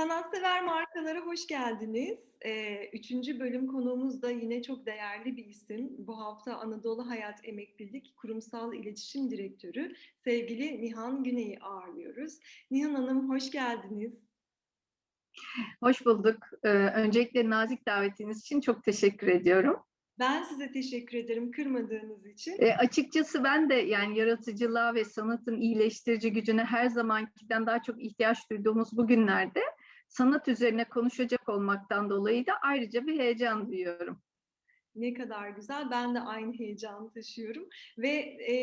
Sanatsever markalara hoş geldiniz. Ee, üçüncü bölüm konuğumuz da yine çok değerli bir isim. Bu hafta Anadolu Hayat Emeklilik Kurumsal İletişim Direktörü sevgili Nihan Güney'i ağırlıyoruz. Nihan Hanım hoş geldiniz. Hoş bulduk. Ee, öncelikle nazik davetiniz için çok teşekkür ediyorum. Ben size teşekkür ederim kırmadığınız için. E, açıkçası ben de yani yaratıcılığa ve sanatın iyileştirici gücüne her zamankinden daha çok ihtiyaç duyduğumuz bu günlerde sanat üzerine konuşacak olmaktan dolayı da ayrıca bir heyecan duyuyorum. Ne kadar güzel. Ben de aynı heyecanı taşıyorum. Ve e,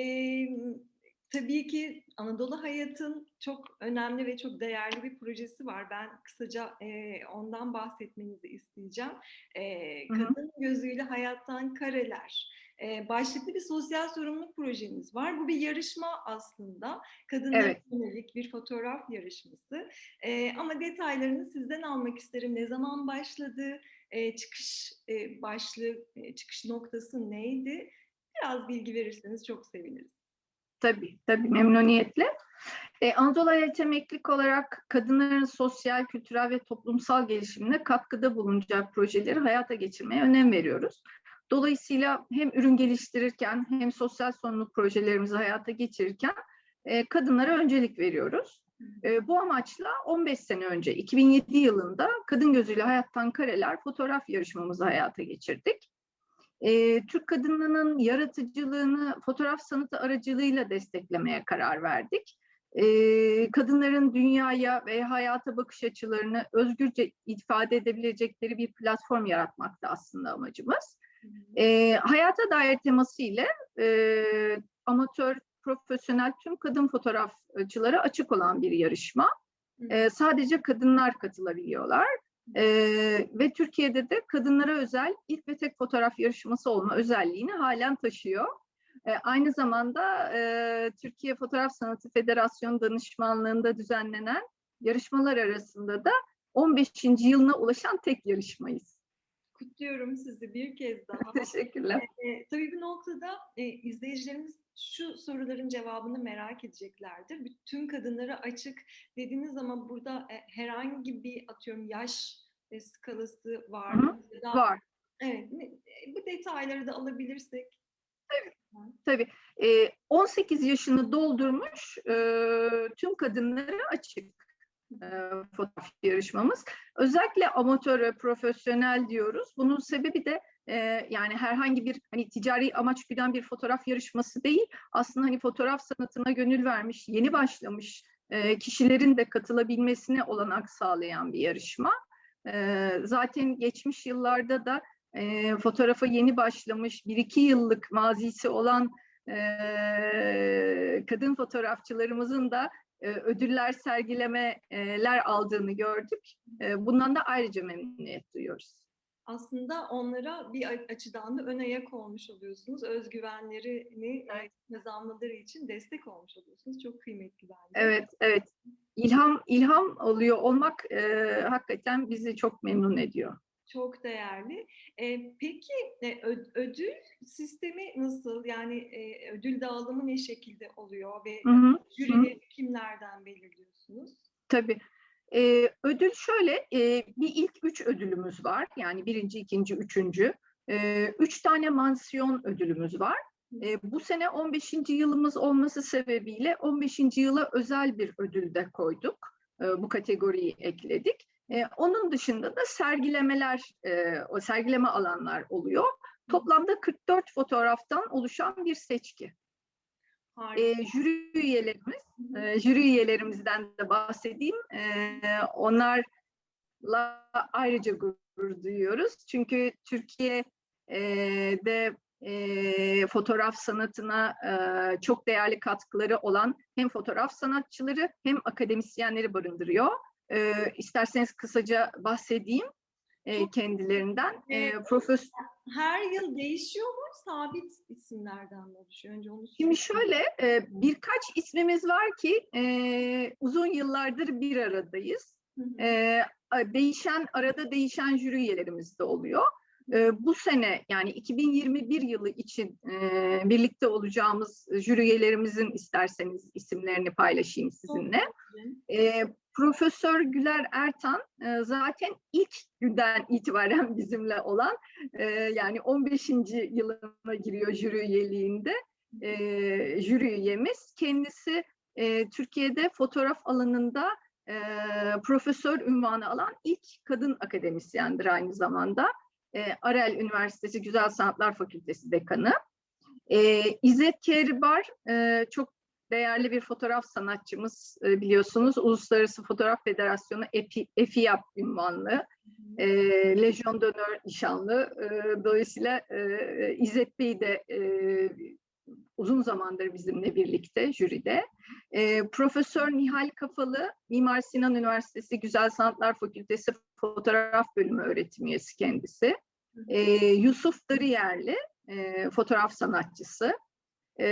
tabii ki Anadolu Hayat'ın çok önemli ve çok değerli bir projesi var. Ben kısaca e, ondan bahsetmenizi isteyeceğim. E, Kadın Gözüyle Hayattan Kareler. E, başlıklı bir sosyal sorumluluk projemiz var. Bu bir yarışma aslında. Kadınlara Evet. yönelik bir fotoğraf yarışması. E, ama detaylarını sizden almak isterim. Ne zaman başladı? E, çıkış e, başlığı, e, çıkış noktası neydi? Biraz bilgi verirseniz çok seviniriz. Tabii, tabii memnuniyetle. Ee, Anadolu Hayat Emeklilik olarak kadınların sosyal, kültürel ve toplumsal gelişimine katkıda bulunacak projeleri hayata geçirmeye önem veriyoruz. Dolayısıyla hem ürün geliştirirken hem sosyal sorumluluk projelerimizi hayata geçirirken e, kadınlara öncelik veriyoruz. E, bu amaçla 15 sene önce 2007 yılında Kadın Gözüyle Hayattan Kareler fotoğraf yarışmamızı hayata geçirdik. E, Türk kadınlığının yaratıcılığını fotoğraf sanatı aracılığıyla desteklemeye karar verdik. E, kadınların dünyaya ve hayata bakış açılarını özgürce ifade edebilecekleri bir platform yaratmakta aslında amacımız. E, hayata dair teması ile e, amatör, profesyonel tüm kadın fotoğrafçılara açık olan bir yarışma. E, sadece kadınlar katılabiliyorlar. E, ve Türkiye'de de kadınlara özel ilk ve tek fotoğraf yarışması olma özelliğini halen taşıyor. E, aynı zamanda e, Türkiye Fotoğraf Sanatı Federasyonu danışmanlığında düzenlenen yarışmalar arasında da 15. yılına ulaşan tek yarışmayız. Kutluyorum sizi bir kez daha. Teşekkürler. E, tabii bir noktada e, izleyicilerimiz şu soruların cevabını merak edeceklerdir. Bütün kadınlara açık dediğiniz zaman burada e, herhangi bir atıyorum yaş e, skalası var mı? Var. Evet, e, bu detayları da alabilirsek. Tabii. E, 18 yaşını doldurmuş e, tüm kadınlara açık e, fotoğraf yarışmamız. Özellikle amatör ve profesyonel diyoruz. Bunun sebebi de e, yani herhangi bir hani ticari amaç güden bir fotoğraf yarışması değil. Aslında hani fotoğraf sanatına gönül vermiş, yeni başlamış e, kişilerin de katılabilmesine olanak sağlayan bir yarışma. E, zaten geçmiş yıllarda da e, fotoğrafa yeni başlamış, bir iki yıllık mazisi olan e, kadın fotoğrafçılarımızın da e, ödüller sergilemeler aldığını gördük. E, bundan da ayrıca memnuniyet duyuyoruz. Aslında onlara bir açıdan da ön ayak olmuş oluyorsunuz. Özgüvenlerini e, kazanmaları için destek olmuş oluyorsunuz. Çok kıymetli bence. Evet, evet. İlham, ilham oluyor olmak e, hakikaten bizi çok memnun ediyor. Çok değerli. E, peki e, ödül sistemi nasıl? Yani e, ödül dağılımı ne şekilde oluyor ve Hı hı. jürileri kimlerden belirliyorsunuz? Tabii. Ee, ödül şöyle, e, bir ilk üç ödülümüz var. Yani birinci, ikinci, üçüncü. Ee, üç tane mansiyon ödülümüz var. Ee, bu sene 15. yılımız olması sebebiyle 15. yıla özel bir ödül de koyduk. Ee, bu kategoriyi ekledik. Ee, onun dışında da sergilemeler, e, o sergileme alanlar oluyor. Toplamda 44 fotoğraftan oluşan bir seçki. Harika. E, jüri üyelerimiz, e, jüri üyelerimizden de bahsedeyim. E, onlarla ayrıca gurur duyuyoruz. Çünkü Türkiye'de e, fotoğraf sanatına e, çok değerli katkıları olan hem fotoğraf sanatçıları hem akademisyenleri barındırıyor. E, isterseniz kısaca bahsedeyim e, kendilerinden. E, Evet. profes Her yıl değişiyor mu? Sabit isimlerden mi oluşuyor? Önce onu Şimdi şöyle e, birkaç ismimiz var ki e, uzun yıllardır bir aradayız. Hı hı. E, değişen arada değişen jüri üyelerimiz de oluyor. E, bu sene yani 2021 yılı için e, birlikte olacağımız jüri üyelerimizin isterseniz isimlerini paylaşayım sizinle. E, Profesör Güler Ertan e, zaten ilk günden itibaren bizimle olan e, yani 15. yılına giriyor jüri üyeliğinde e, jüri üyemiz. Kendisi e, Türkiye'de fotoğraf alanında e, profesör ünvanı alan ilk kadın akademisyendir aynı zamanda. E, Arel Üniversitesi Güzel Sanatlar Fakültesi dekanı. E, İzzet Kehribar e, çok değerli bir fotoğraf sanatçımız e, biliyorsunuz. Uluslararası Fotoğraf Federasyonu EPI, EFİAP ünvanlı, e, Lejyon d'Honneur nişanlı. E, dolayısıyla e, İzzet Bey de e, uzun zamandır bizimle birlikte jüride. E, Profesör Nihal Kafalı, Mimar Sinan Üniversitesi Güzel Sanatlar Fakültesi Fotoğraf Bölümü öğretim üyesi kendisi. E, Yusuf Darıyerli, e, fotoğraf sanatçısı. E,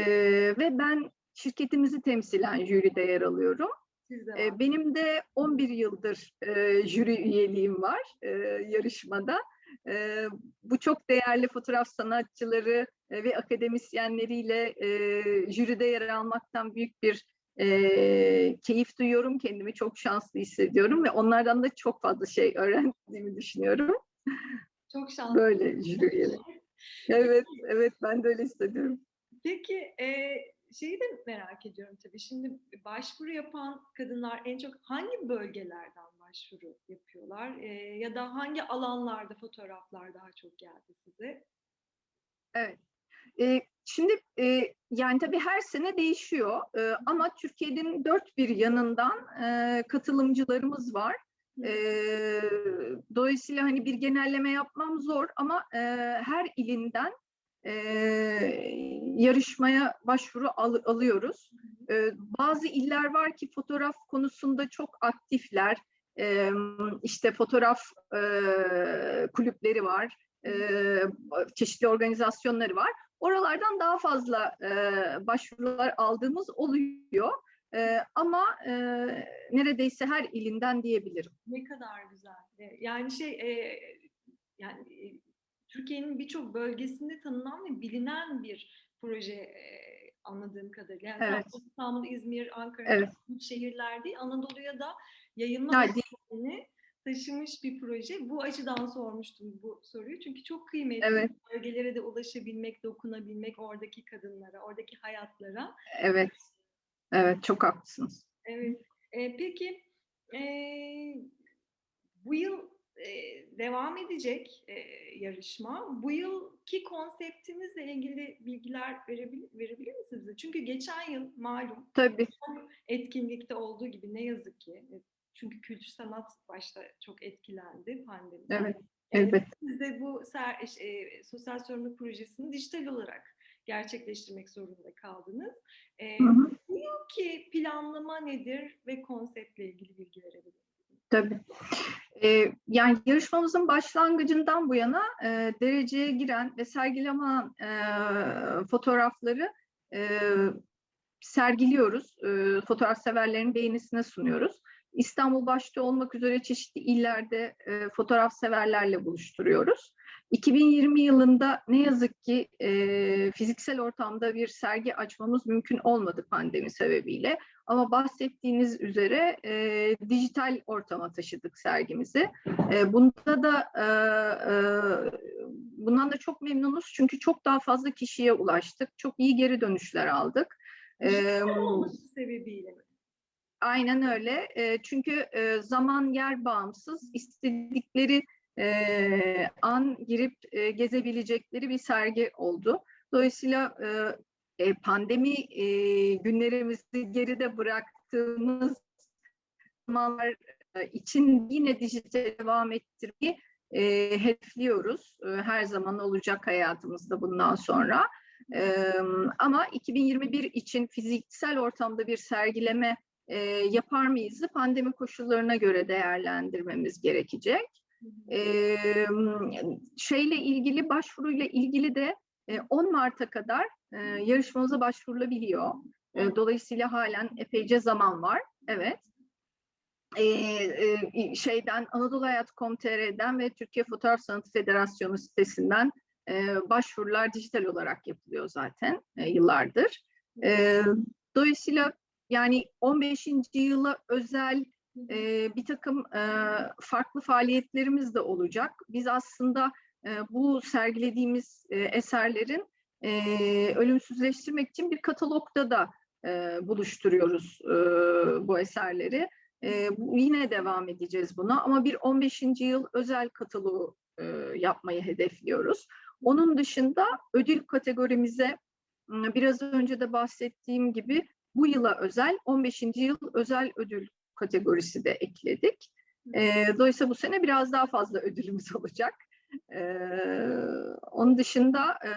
ve ben şirketimizi temsilen jüride yer alıyorum. E, benim de 11 yıldır e, jüri üyeliğim var e, yarışmada. E, bu çok değerli fotoğraf sanatçıları e, ve akademisyenleriyle e, jüride yer almaktan büyük bir e, keyif duyuyorum. Kendimi çok şanslı hissediyorum ve onlardan da çok fazla şey öğrendiğimi düşünüyorum. Çok şanslı. Böyle jüri üyeleri. Evet, evet ben de öyle hissediyorum. Peki e, şeyi de merak ediyorum tabii. Şimdi başvuru yapan kadınlar en çok hangi bölgelerden başvuru yapıyorlar? E, ya da hangi alanlarda fotoğraflar daha çok geldi size? Evet. Ee, şimdi e, yani tabii her sene değişiyor Ee, ama Türkiye'nin dört bir yanından e, katılımcılarımız var. Ee, dolayısıyla hani bir genelleme yapmam zor ama e, her ilinden e, yarışmaya başvuru al- alıyoruz. Ee, bazı iller var ki fotoğraf konusunda çok aktifler. Ee, işte fotoğraf e, kulüpleri var e, çeşitli organizasyonları var. Oralardan daha fazla e, başvurular aldığımız oluyor. E, ama e, neredeyse her ilinden diyebilirim. Ne kadar güzel. E, Yani şey e, yani e, Türkiye'nin birçok bölgesinde tanınan ve bilinen bir proje e, anladığım kadarıyla. Yani Evet. İstanbul, İzmir, Ankara Evet. büyük şehirler değil, Anadolu'ya da yayılma Ya, özelliğini taşımış bir proje. Bu açıdan sormuştum bu soruyu. Çünkü çok kıymetli. Evet. Bölgelere de ulaşabilmek, dokunabilmek oradaki kadınlara, oradaki hayatlara. Evet, evet çok haklısınız. Evet. E, peki e, bu yıl e, devam edecek e, yarışma. Bu yılki konseptinizle ilgili bilgiler verebilir, verebilir misiniz bize? Çünkü geçen yıl malum Tabii, etkinlikte olduğu gibi ne yazık ki e, çünkü kültür sanat başta çok etkilendi pandemiden. evet, E, elbet. Siz de bu ser, e, sosyal sorumluluk projesini dijital olarak gerçekleştirmek zorunda kaldınız. E, Hı hı. ki planlama nedir ve konseptle ilgili bilgi verebilir? Tabii. Ee, yani yarışmamızın başlangıcından bu yana e, dereceye giren ve sergilenen e, fotoğrafları e, sergiliyoruz. E, fotoğraf severlerin beğenisine sunuyoruz. İstanbul başta olmak üzere çeşitli illerde e, fotoğraf severlerle buluşturuyoruz. 2020 yılında ne yazık ki e, fiziksel ortamda bir sergi açmamız mümkün olmadı pandemi sebebiyle. Ama bahsettiğiniz üzere e, dijital ortama taşıdık sergimizi. E, bunda da e, e, bundan da çok memnunuz çünkü çok daha fazla kişiye ulaştık. Çok iyi geri dönüşler aldık. E, Dijital olması sebebiyle mi? Aynen öyle. E, çünkü e, zaman yer bağımsız istedikleri e, an girip e, gezebilecekleri bir sergi oldu. Dolayısıyla e, pandemi e, günlerimizi geride bıraktığımız zamanlar için yine dijital devam ettirmeyi e, hedefliyoruz. E, her zaman olacak hayatımızda bundan sonra. E, ama 2021 için fiziksel ortamda bir sergileme e, yapar mıyız? Pandemi koşullarına göre değerlendirmemiz gerekecek. E, şeyle ilgili başvuruyla ilgili de e, 10 Mart'a kadar e, yarışmamıza başvurulabiliyor. E, dolayısıyla halen epeyce zaman var. Evet. e, e, şeyden Anadolu Hayat.com.tr'den ve Türkiye Fotoğraf Sanatı Federasyonu sitesinden e, başvurular dijital olarak yapılıyor zaten e, yıllardır. E, dolayısıyla yani 15. yıla özel e, bir takım e, farklı faaliyetlerimiz de olacak. Biz aslında e, bu sergilediğimiz e, eserlerin e, ölümsüzleştirmek için bir katalogda da e, buluşturuyoruz e, bu eserleri. E, yine devam edeceğiz buna ama bir 15. yıl özel kataloğu e, yapmayı hedefliyoruz. Onun dışında ödül kategorimize biraz önce de bahsettiğim gibi bu yıla özel 15. yıl özel ödül kategorisi de ekledik. E, dolayısıyla bu sene biraz daha fazla ödülümüz olacak. E, onun dışında e,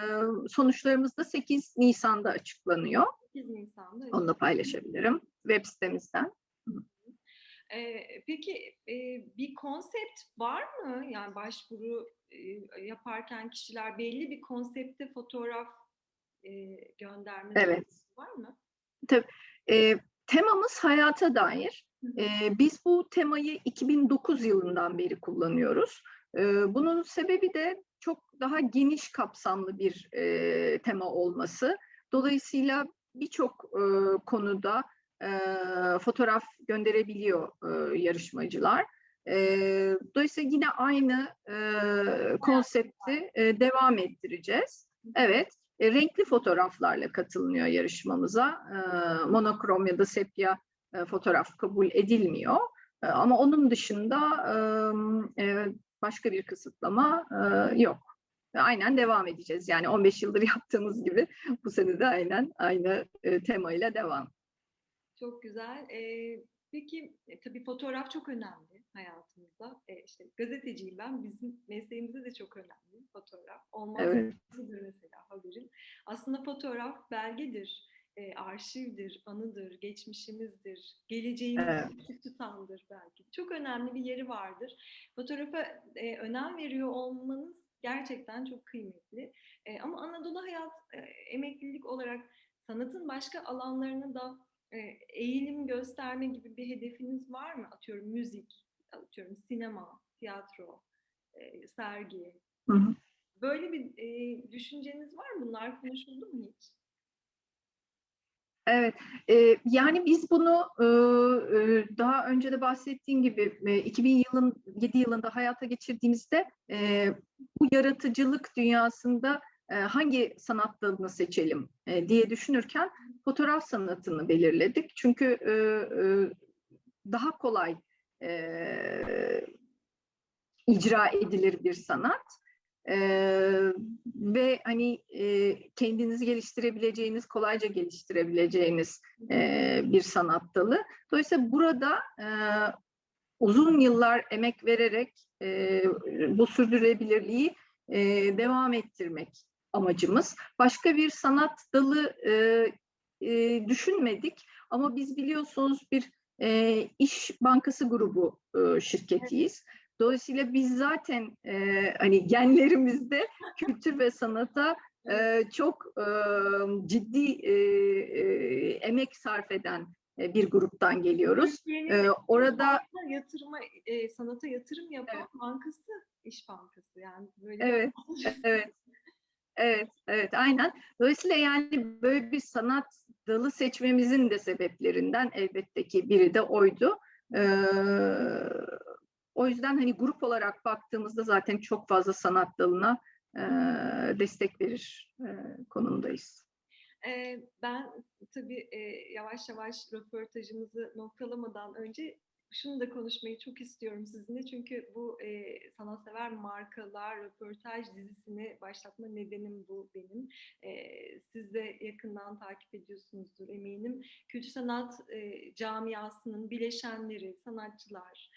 sonuçlarımız da 8 Nisan'da açıklanıyor. 8 Nisan'da. evet. Onu da paylaşabilirim web sitemizden. Peki e, bir konsept var mı? Yani başvuru e, yaparken kişiler belli bir konsepte fotoğraf e, gönderme Evet. var mı? E, temamız hayata dair. E, biz bu temayı 2009 yılından beri kullanıyoruz. E, bunun sebebi de çok daha geniş kapsamlı bir e, tema olması. Dolayısıyla birçok e, konuda e, fotoğraf gönderebiliyor e, yarışmacılar. E, dolayısıyla yine aynı e, konsepti e, devam ettireceğiz. Evet, e, renkli fotoğraflarla katılınıyor yarışmamıza. E, monokrom ya da sepya e, fotoğraf kabul edilmiyor. E, ama onun dışında e, e, başka bir kısıtlama e, yok. Aynen devam edeceğiz. Yani 15 yıldır yaptığımız gibi bu sene de aynen aynı e, temayla devam. Çok güzel. Ee, peki e, tabii fotoğraf çok önemli hayatımızda. E, işte gazeteciyim ben. Bizim mesleğimizde de çok önemli fotoğraf. Olmazsa Evet. mesela haberin. Aslında fotoğraf belgedir, e, arşivdir, anıdır, geçmişimizdir, geleceğimizi Evet. tutandır belki. Çok önemli bir yeri vardır. Fotoğrafa e, önem veriyor olmanız gerçekten çok kıymetli. E, ama Anadolu Hayat e, emeklilik olarak sanatın başka alanlarını da e, eğilim gösterme gibi bir hedefiniz var mı? Atıyorum müzik, atıyorum sinema, tiyatro, e, sergi. Hı hı. Böyle bir e, düşünceniz var mı? Bunlar konuşuldu mu hiç? Evet, e, yani biz bunu e, e, daha önce de bahsettiğim gibi e, 2000 yılın 7 yılında hayata geçirdiğimizde e, bu yaratıcılık dünyasında e, hangi sanat dalını seçelim e, diye düşünürken fotoğraf sanatını belirledik. Çünkü e, e, daha kolay e, icra edilir bir sanat. Ee, ve hani e, kendinizi geliştirebileceğiniz, kolayca geliştirebileceğiniz e, bir sanat dalı. Dolayısıyla burada e, uzun yıllar emek vererek e, bu sürdürülebilirliği e, devam ettirmek amacımız. Başka bir sanat dalı e, e, düşünmedik ama biz biliyorsunuz bir e, iş bankası grubu e, şirketiyiz. Dolayısıyla biz zaten e, hani genlerimizde kültür ve sanata e, çok e, ciddi e, e, emek sarf eden e, bir gruptan geliyoruz. E, orada sanata yatırıma, e, sanata yatırım yapan Evet. bankası, İş Bankası yani böyle. Evet, evet, evet, evet, aynen. Dolayısıyla yani böyle bir sanat dalı seçmemizin de sebeplerinden elbette ki biri de oydu. Ee, o yüzden hani grup olarak baktığımızda zaten çok fazla sanat dalına e, destek verir e, konumdayız. Ee, ben tabii e, yavaş yavaş röportajımızı noktalamadan önce şunu da konuşmayı çok istiyorum sizinle. Çünkü bu e, sanatsever markalar röportaj dizisini başlatma nedenim bu benim. E, siz de yakından takip ediyorsunuzdur eminim. Kültür sanat e, camiasının bileşenleri, sanatçılar,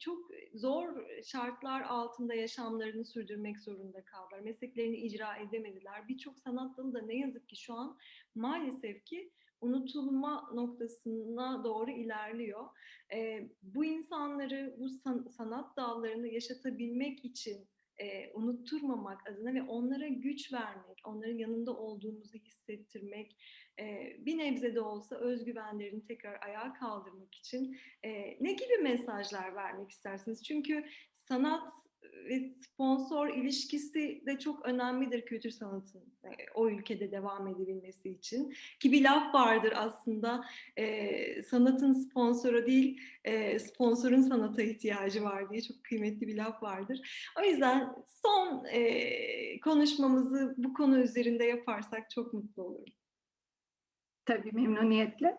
çok zor şartlar altında yaşamlarını sürdürmek zorunda kaldılar. Mesleklerini icra edemediler. Birçok sanat dalı da ne yazık ki şu an maalesef ki unutulma noktasına doğru ilerliyor. Bu insanları, bu san- sanat dallarını yaşatabilmek için e, unutturmamak adına ve onlara güç vermek, onların yanında olduğumuzu hissettirmek, e, bir nebze de olsa özgüvenlerini tekrar ayağa kaldırmak için e, ne gibi mesajlar vermek istersiniz? Çünkü sanat ve sponsor ilişkisi de çok önemlidir kültür sanatın e, o ülkede devam edebilmesi için. Ki bir laf vardır aslında e, sanatın sponsora değil e, sponsorun sanata ihtiyacı var diye çok kıymetli bir laf vardır. O yüzden son e, konuşmamızı bu konu üzerinde yaparsak çok mutlu olurum. Tabii memnuniyetle.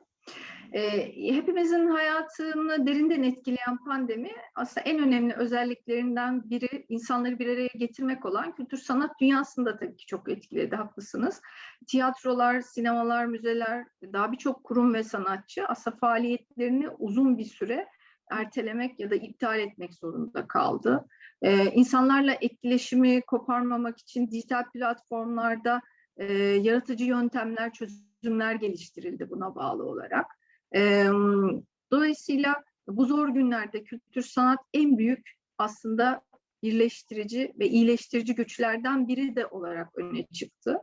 Ee, hepimizin hayatını derinden etkileyen pandemi aslında en önemli özelliklerinden biri insanları bir araya getirmek olan kültür sanat dünyasında tabii ki çok etkiledi, haklısınız. Tiyatrolar, sinemalar, müzeler, daha birçok kurum ve sanatçı aslında faaliyetlerini uzun bir süre ertelemek ya da iptal etmek zorunda kaldı. Ee, insanlarla etkileşimi koparmamak için dijital platformlarda e, yaratıcı yöntemler, çözümler geliştirildi buna bağlı olarak. Dolayısıyla bu zor günlerde kültür sanat en büyük aslında birleştirici ve iyileştirici güçlerden biri de olarak öne çıktı.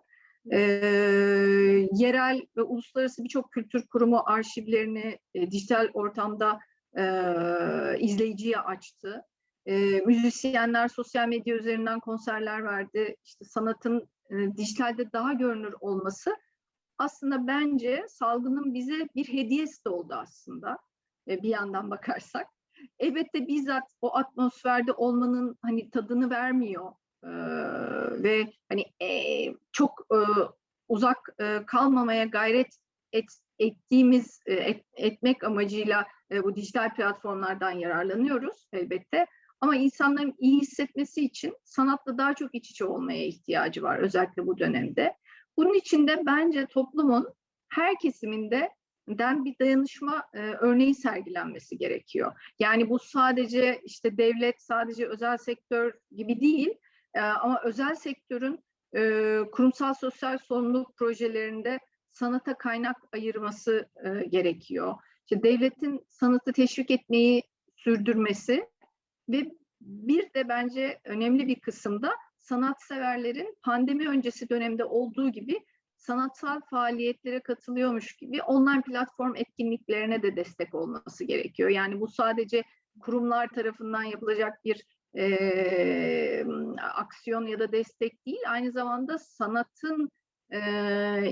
Yerel ve uluslararası birçok kültür kurumu arşivlerini e, dijital ortamda izleyiciye açtı. E, müzisyenler sosyal medya üzerinden konserler verdi. İşte sanatın e, dijitalde daha görünür olması aslında bence salgının bize bir hediyesi de oldu aslında e, bir yandan bakarsak. Elbette bizzat o atmosferde olmanın hani tadını vermiyor e, ve hani e, çok e, uzak e, kalmamaya gayret et, ettiğimiz e, et, etmek amacıyla e, bu dijital platformlardan yararlanıyoruz elbette. Ama insanların iyi hissetmesi için sanatla daha çok iç içe olmaya ihtiyacı var özellikle bu dönemde. Bunun için de bence toplumun her kesiminde den bir dayanışma e, örneği sergilenmesi gerekiyor. Yani bu sadece işte devlet, sadece özel sektör gibi değil e, ama özel sektörün e, kurumsal sosyal sorumluluk projelerinde sanata kaynak ayırması e, gerekiyor. İşte devletin sanatı teşvik etmeyi sürdürmesi ve bir de bence önemli bir kısımda sanatseverlerin pandemi öncesi dönemde olduğu gibi sanatsal faaliyetlere katılıyormuş gibi online platform etkinliklerine de destek olması gerekiyor. Yani bu sadece kurumlar tarafından yapılacak bir e, aksiyon ya da destek değil, aynı zamanda sanatın e,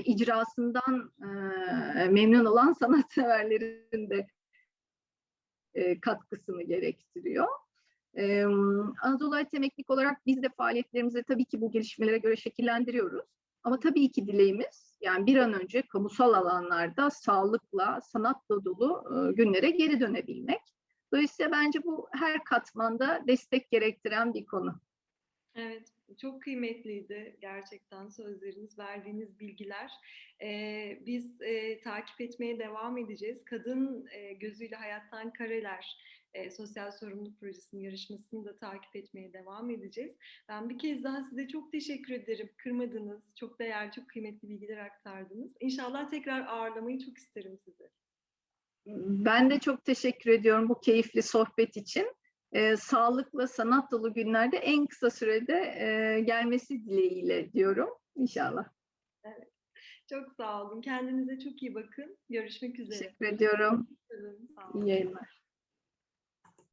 icrasından e, memnun olan sanatseverlerin de e, katkısını gerektiriyor. Ee, Anadolu Alet Emeklilik olarak biz de faaliyetlerimizi tabii ki bu gelişmelere göre şekillendiriyoruz. Ama tabii ki dileğimiz yani bir an önce kamusal alanlarda sağlıkla, sanatla dolu e, günlere geri dönebilmek. Dolayısıyla bence bu her katmanda destek gerektiren bir konu. Evet, çok kıymetliydi gerçekten sözleriniz, verdiğiniz bilgiler. Ee, biz e, takip etmeye devam edeceğiz. Kadın e, gözüyle hayattan kareler e, sosyal sorumluluk projesinin yarışmasını da takip etmeye devam edeceğiz. Ben bir kez daha size çok teşekkür ederim. Kırmadınız, çok değerli, çok kıymetli bilgiler aktardınız. İnşallah tekrar ağırlamayı çok isterim sizi. Ben de çok teşekkür ediyorum bu keyifli sohbet için. Ee, sağlıklı, sanat dolu günlerde en kısa sürede e, gelmesi dileğiyle diyorum. İnşallah. Evet. Çok sağ olun. Kendinize çok iyi bakın. Görüşmek üzere. Teşekkür ediyorum. Sağ olun. İyi yayınlar.